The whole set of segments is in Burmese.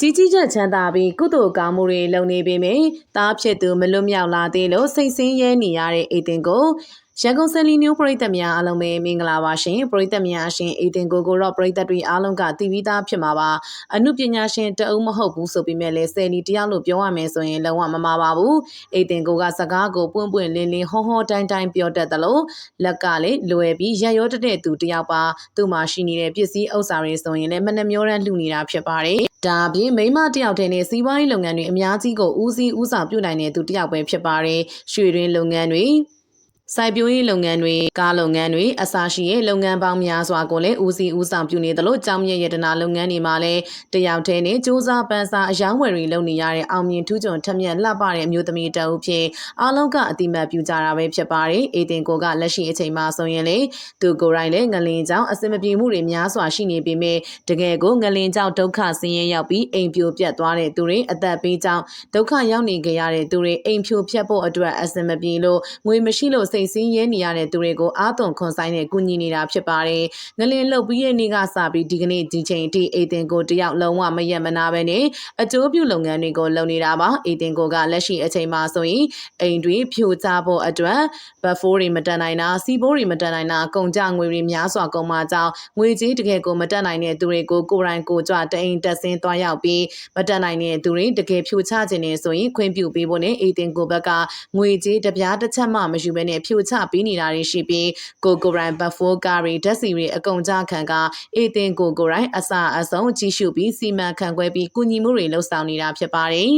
ကြီးကြီးကျယ်ချမ်းသာပြီးကုသိုလ်ကောင်းမှုတွေလုပ်နေပေမယ့်တားဖြစ်သူမလွတ်မြောက်လာသေးလို့စိတ်ဆင်းရဲနေရတဲ့အိတ်တင်ကိုရန်ကုန်စလီမျိုးပရိသတ်များအားလုံးပဲမင်္ဂလာပါရှင်ပရိသတ်များရှင်အိတ်တင်ကိုကိုတော့ပရိသတ်တွေအားလုံးကတည်ပြီးသားဖြစ်မှာပါအမှုပညာရှင်တအုပ်မဟုတ်ဘူးဆိုပေမဲ့လည်းဆယ်လီတယောက်လို့ပြောရမယ်ဆိုရင်လုံးဝမမှားပါဘူးအိတ်တင်ကိုကစကားကိုပွင့်ပွင့်လင်းလင်းဟောဟောတိုင်းတိုင်းပြောတတ်တယ်လို့လက်ကလည်းလွယ်ပြီးရရောတတဲ့သူတယောက်ပါသူ့မှာရှိနေတဲ့ပစ္စည်းဥစ္စာတွေဆိုရင်လည်းမနှမျောတမ်းလှူနေတာဖြစ်ပါတယ် ဒါအပြင်မိမတယောက်တည်းနဲ့စီးပွားရေးလုပ်ငန်းတွေအများကြီးကိုဦးစီးဦးဆောင်ပြုနိုင်တဲ့သူတယောက်ပဲဖြစ်ပါတယ်ရွှေတွင်လုပ်ငန်းတွေ စိုက်ပျိုးရေးလုပ်ငန်းတွေကားလုပ်ငန်းတွေအစရှိရဲ့လုပ်ငန်းပေါင်းများစွာကိုလည်းဦးစီးဦးဆောင်ပြုနေသလိုကြောင်းမြတ်ရတနာလုပ်ငန်းတွေမှာလည်းတယောက်တည်းနဲ့စ조사ပန်းစားအယောင်းဝယ်တွေလုပ်နေရတဲ့အောင်မြင်ထူးချွန်ထက်မြက်လှပတဲ့အမျိုးသမီးတအုပ်ဖြစ်အားလုံးကအတိမတ်ပြုကြတာပဲဖြစ်ပါတယ်အေတင်ကိုကလက်ရှိအချိန်မှာဆိုရင်လေသူကိုယ်တိုင်လည်းငလင်ကြောင့်အစင်မပြေမှုတွေများစွာရှိနေပေမဲ့တကယ်ကိုငလင်ကြောင့်ဒုက္ခဆင်းရဲရောက်ပြီးအိမ်ပြိုပြတ်သွားတဲ့သူတွေအသက်ပေးကြောင်းဒုက္ခရောက်နေကြရတဲ့သူတွေအိမ်ဖြိုဖြတ်ဖို့အတွက်အစင်မပြေလို့ငွေမရှိလို့စိတ်ဆင်းရဲနေရတဲ့သူတွေကိုအာသွန်ခွန်ဆိုင်နဲ့ကူညီနေတာဖြစ်ပါတယ်။ငလင်လှုပ်ပြီးရဲ့နေ့ကစပြီးဒီကနေ့ဒီချိန်ထိအေတင်ကိုတယောက်လုံးဝမရက်မနာပဲနဲ့အကျိုးပြုလုပ်ငန်းတွေကိုလုပ်နေတာပါ။အေတင်ကိုကလက်ရှိအချိန်မှာဆိုရင်အိမ်တွေဖြိုချဖို့အတွက်ဘတ်ဖိုးတွေမတက်နိုင်တာစီဘိုးတွေမတက်နိုင်တာကုန်ကြငွေတွေများစွာကုန်မှကြောင်းငွေကြေးတကယ်ကိုမတက်နိုင်တဲ့သူတွေကိုကိုယ်တိုင်ကိုကြွတအိမ်တက်ဆင်းသွားရောက်ပြီးမတက်နိုင်တဲ့သူတွေတကယ်ဖြိုချခြင်းနေဆိုရင်ခွင့်ပြုပေးဖို့နဲ့အေတင်ကိုဘက်ကငွေကြေးတပြားတစ်ချက်မှမယူဘဲနဲ့ဖြိုချပေးနေတာတွေရှိပြီးကိုကိုရိုင်းဘတ်ဖိုးကားတွေဓာတ်စီတွေအကုန်ကြခံကအေတင်ကိုကိုရိုင်းအစာအဆုံးကြီးရှုပြီးစီမံခန့်ခွဲပြီးကုညီမှုတွေလှုပ်ဆောင်နေတာဖြစ်ပါတယ်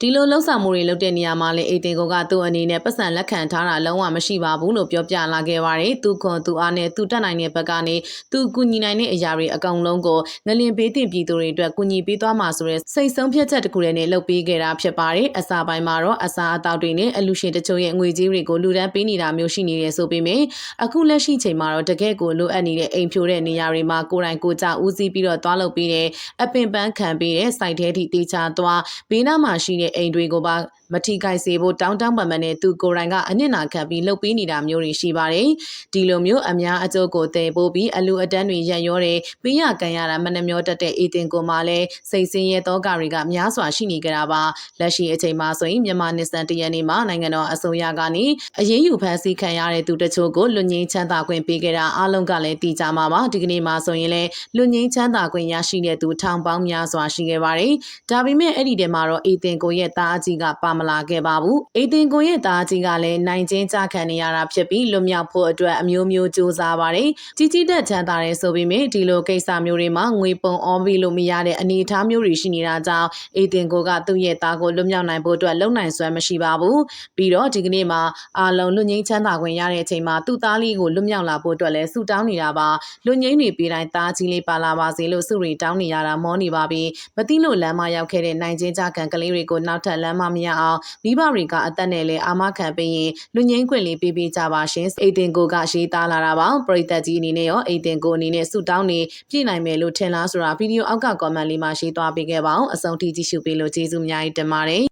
ဒီလိုလှုပ်ဆောင်မှုတွေလုပ်တဲ့နေရာမှာလည်းအေတင်ကိုကသူ့အနေနဲ့ပတ်စံလက်ခံထားတာလုံးဝမရှိပါဘူးလို့ပြောပြလာခဲ့ပါတယ်သူခွန်သူအားနဲ့သူတက်နိုင်တဲ့ဘက်ကနေသူကုညီနိုင်တဲ့အရာတွေအကောင်လုံးကိုငလင်ပေးတင်ပြည်သူတွေအတွက်ကုညီပေးသွားမှာဆိုတဲ့စိတ်ဆုံးဖြတ်ချက်တစ်ခုလည်းနဲ့လုပ်ပေးခဲ့တာဖြစ်ပါတယ်အစာပိုင်းမှာတော့အစာအသောက်တွေနဲ့အလူရှင်တချို့ရဲ့ငွေကြေးတွေကိုလူဒန်းပေးနေတာမျိုးရှိနေတယ်ဆိုပေမဲ့အခုလက်ရှိချိန်မှာတော့တကယ့်ကိုလိုအပ်နေတဲ့အိမ်ဖြိုတဲ့နေရာတွေမှာကိုယ်တိုင်ကိုယ်ကြဦးစီးပြီးတော့သွားလုပ်ပေးတဲ့အပင်ပန်းခံပေးတဲ့စိုက်ထဲထိတေချာသွားဘေးနားမှာရှိတဲ့အိမ်တွေကိုပါမထီကိုက်စေဖို့တောင်းတပံပန်နဲ့သူကိုယ်တိုင်ကအနစ်နာခံပြီးလှုပ်ပေးနေတာမျိုးတွေရှိပါတယ်။ဒီလိုမျိုးအများအကျိုးကိုတည်ပို့ပြီးအလူအတန်းတွေရက်ရောတယ်ပေးရကန်ရတာမနှမျောတတ်တဲ့အေတင်ကိုမှလည်းစိတ်ဆင်းရဲသောကတွေကများစွာရှိနေကြတာပါ။လက်ရှိအချိန်မှာဆိုရင်မြန်မာနစ္စန်တရနေ့မှာနိုင်ငံတော်အစိုးရကနေအရေးယူဖန်ဆီးခံရတဲ့သူတချို့ကိုလွတ်ငင်းချမ်းသာခွင့်ပေးခဲ့တာအားလုံးကလည်းတည်ကြမှာပါ။ဒီကနေ့မှာဆိုရင်လည်းလွတ်ငင်းချမ်းသာခွင့်ရရှိတဲ့သူထောင်ပေါင်းများစွာရှိခဲ့ပါတယ်။ဒါပေမဲ့အဲ့ဒီထဲမှာတော့အေတင်ကိုရဲ့တားအကြီးကပါမလာခဲ့ပါဘူး။အေတင်ကိုရဲ့သားကြီးကလည်းနိုင်ချင်းကြခံနေရတာဖြစ်ပြီးလွတ်မြောက်ဖို့အတွက်အမျိုးမျိုးကြိုးစားပါတယ်။ကြီးကြီးတက်ချမ်းသာတယ်ဆိုပေမဲ့ဒီလိုကိစ္စမျိုးတွေမှာငွေပုံအောပြီးလို့မရတဲ့အနေအထားမျိုးတွေရှိနေတာကြောင့်အေတင်ကိုကသူ့ရဲ့သားကိုလွတ်မြောက်နိုင်ဖို့အတွက်လုံနိုင်စွမ်းမရှိပါဘူး။ပြီးတော့ဒီကနေ့မှာအာလုံးလွတ်ငင်းချမ်းသာခွင့်ရတဲ့အချိန်မှာသူ့သားလေးကိုလွတ်မြောက်လာဖို့အတွက်လည်းဆုတောင်းနေတာပါ။လွတ်ငင်းတွေပေးတိုင်းသားကြီးလေးပါလာပါစေလို့ဆုတွေတောင်းနေရတာမောနေပါပြီ။မသိလို့လမ်းမရောက်ခဲ့တဲ့နိုင်ချင်းကြခံကလေးတွေကိုနောက်ထပ်လမ်းမမရအောင်မိဘတွေကအသက်နဲ့လည်းအာမခံပေးရင်လူငင်းခွင့်လေးပေးပေးကြပါရှင်အိတ်တင်ကိုကရေးသားလာတာပါပရိသတ်ကြီးအနေနဲ့ရောအိတ်တင်ကိုအနေနဲ့ဆုတောင်းနေပြည်နိုင်မယ်လို့ထင်လားဆိုတာဗီဒီယိုအောက်က comment လေးမှာရေးသွားပေးခဲ့ပါအောင်အဆုံးထိကြည့်ရှုပေးလို့ကျေးဇူးအများကြီးတင်ပါတယ်